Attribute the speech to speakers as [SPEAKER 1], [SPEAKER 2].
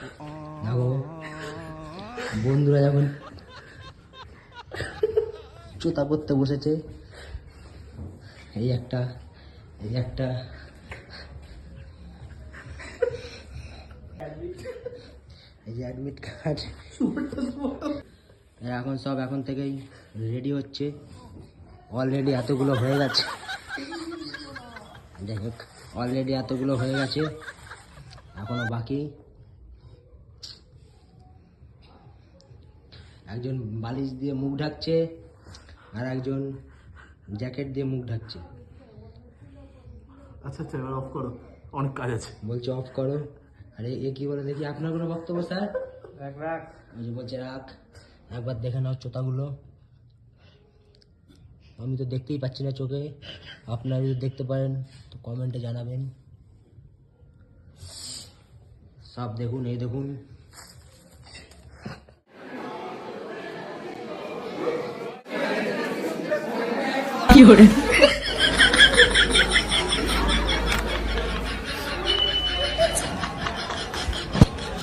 [SPEAKER 1] দেখো, বন্ধুরা যখন জুতা পরতে বসেছে, এই একটা এই একটা, এই যে অ্যাডমিট এখন সব এখন থেকেই রেডি হচ্ছে। অলরেডি এতগুলো হয়ে গেছে। হোক অলরেডি এতগুলো হয়ে গেছে। এখনও বাকি। একজন বালিশ দিয়ে মুখ ঢাকছে আর একজন জ্যাকেট দিয়ে মুখ ঢাকছে।
[SPEAKER 2] আচ্ছা আচ্ছা এবার অফ করো। অনেক কাজ আছে।
[SPEAKER 1] বলছে অফ করো। আরে এ কি বলে দেখি? আপনার কোনো বক্তব্য স্যার? রাখ রাখ। ওই যে বলছে রাখ। একবার দেখে নাও চোতাগুলো। আমি তো দেখতেই পাচ্ছি না চোখে। আপনারা যদি দেখতে পারেন তো কমেন্টে জানাবেন। সব দেখুন এই দেখুন।
[SPEAKER 3] কি